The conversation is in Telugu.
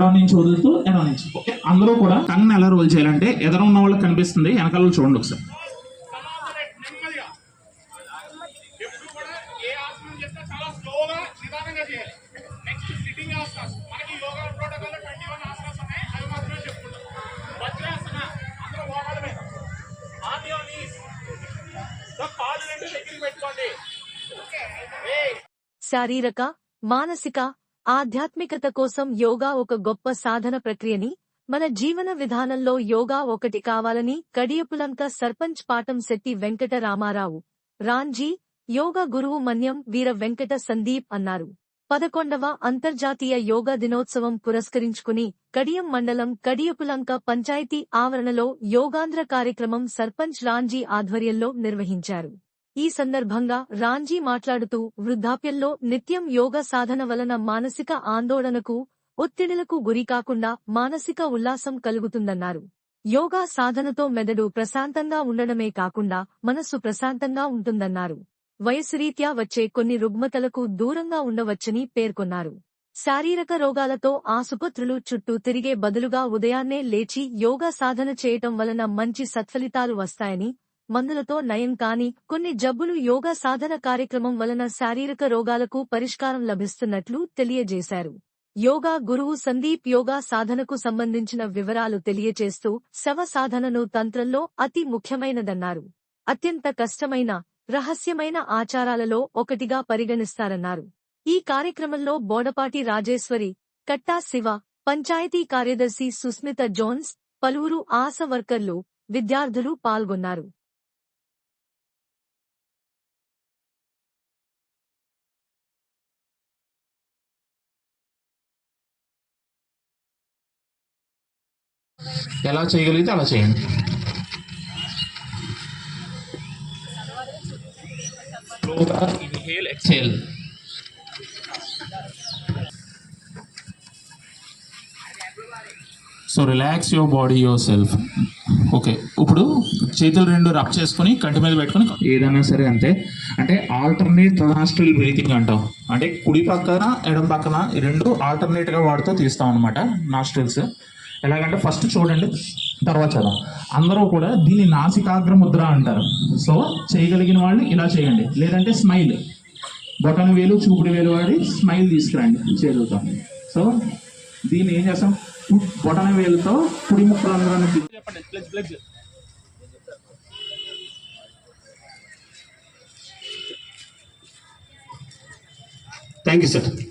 ఎడం నుంచి వదులుతూ ఎడం నుంచి. ఓకే అందరూ కూడా కన్ను ఎలా రోల్ చేయాలంటే ఎదర ఉన్న వాళ్ళకి కనిపిస్తుంది వెనకాల చూడండి ఒకసారి. శారీరక మానసిక ఆధ్యాత్మికత కోసం యోగా ఒక గొప్ప సాధన ప్రక్రియని మన జీవన విధానంలో యోగా ఒకటి కావాలని కడియపులంక సర్పంచ్ పాటం శెట్టి వెంకట రామారావు. రాంజీ యోగా గురువు మన్యం వీర వెంకట సందీప్ అన్నారు. పదకొండవ అంతర్జాతీయ యోగా దినోత్సవం పురస్కరించుకుని కడియం మండలం కడియపులంక పంచాయతీ ఆవరణలో యోగాంధ్ర కార్యక్రమం సర్పంచ్ రాంజీ ఆధ్వర్యంలో నిర్వహించారు. ఈ సందర్భంగా రాంజీ మాట్లాడుతూ వృద్ధాప్యంలో నిత్యం యోగ సాధన వలన మానసిక ఆందోళనకు ఒత్తిడిలకు గురికాకుండా మానసిక ఉల్లాసం కలుగుతుందన్నారు. యోగా సాధనతో మెదడు ప్రశాంతంగా ఉండడమే కాకుండా మనస్సు ప్రశాంతంగా ఉంటుందన్నారు. వయసురీత్యా వచ్చే కొన్ని రుగ్మతలకు దూరంగా ఉండవచ్చని పేర్కొన్నారు. శారీరక రోగాలతో ఆసుపత్రులు చుట్టూ తిరిగే బదులుగా ఉదయాన్నే లేచి యోగా సాధన చేయటం వలన మంచి సత్ఫలితాలు వస్తాయని మందులతో నయం కాని కొన్ని జబ్బులు యోగా సాధన కార్యక్రమం వలన శారీరక రోగాలకు పరిష్కారం లభిస్తున్నట్లు తెలియజేశారు. యోగా గురువు సందీప్ యోగా సాధనకు సంబంధించిన వివరాలు తెలియచేస్తూ శవ సాధనను తంత్రంలో అతి ముఖ్యమైనదన్నారు. అత్యంత కష్టమైన రహస్యమైన ఆచారాలలో ఒకటిగా పరిగణిస్తారన్నారు. ఈ కార్యక్రమంలో బోడపాటి రాజేశ్వరి కట్టా శివ పంచాయతీ కార్యదర్శి సుస్మిత జోన్స్ పలువురు ఆశ వర్కర్లు విద్యార్థులు పాల్గొన్నారు. ఎలా చేయగలిగితే అలా చేయండి. స్లోగా inhale exhale so relax your body yourself okay ఇప్పుడు చేతులు రెండు రబ్ చేసుకొని కంటి మీద పెట్టుకొని ఏదైనా సరే అంతే. అంటే ఆల్టర్నేట్ నాస్ట్రిల్ బ్రీతింగ్ అంటాం. అంటే కుడి పక్కన ఎడం పక్కన రెండు ఆల్టర్నేట్గా వాడుతూ తీస్తాం అనమాట నాస్ట్రిల్స్ ఎలాగంటే ఫస్ట్ చూడండి తర్వాత చదవం. అందరూ కూడా దీన్ని నాసికాగ్ర ముద్ర అంటారు. సో చేయగలిగిన వాళ్ళు ఇలా చేయండి. లేదంటే స్మైల్ బొటన వేలు చూపుడు వేలు వాడి స్మైల్ తీసుకురండి. చేతులతో సో దీన్ని ఏం చేస్తాం? బొటన వేలుతో కుడి చెప్పండి ప్లగ్ థ్యాంక్ యూ సార్